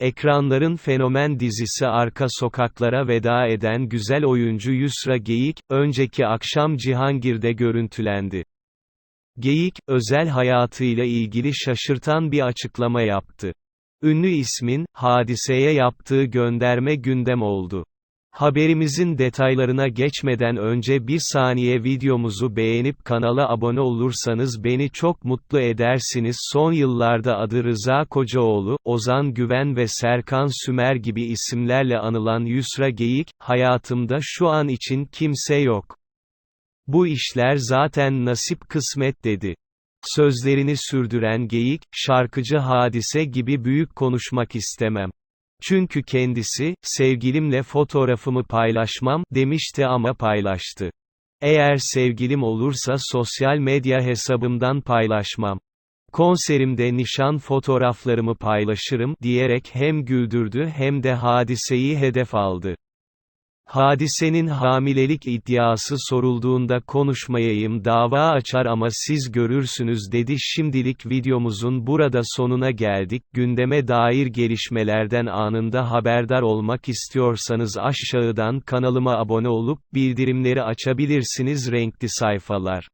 Ekranların fenomen dizisi Arka Sokaklara veda eden güzel oyuncu Yusra Geyik, önceki akşam Cihangir'de görüntülendi. Geyik, özel hayatıyla ilgili şaşırtan bir açıklama yaptı. Ünlü ismin, hadiseye yaptığı gönderme gündem oldu. Haberimizin detaylarına geçmeden önce bir saniye videomuzu beğenip kanala abone olursanız beni çok mutlu edersiniz. Son yıllarda adı Rıza Kocaoğlu, Ozan Güven ve Serkan Sümer gibi isimlerle anılan Yusra Geyik, hayatımda şu an için kimse yok. Bu işler zaten nasip kısmet dedi. Sözlerini sürdüren Geyik, şarkıcı hadise gibi büyük konuşmak istemem. Çünkü kendisi, sevgilimle fotoğrafımı paylaşmam, demişti ama paylaştı. Eğer sevgilim olursa sosyal medya hesabımdan paylaşmam. Konserimde nişan fotoğraflarımı paylaşırım, diyerek hem güldürdü hem de hadiseyi hedef aldı. Hadisenin hamilelik iddiası sorulduğunda konuşmayayım dava açar ama siz görürsünüz dedi. Şimdilik videomuzun burada sonuna geldik. Gündeme dair gelişmelerden anında haberdar olmak istiyorsanız aşağıdan kanalıma abone olup bildirimleri açabilirsiniz. Renkli sayfalar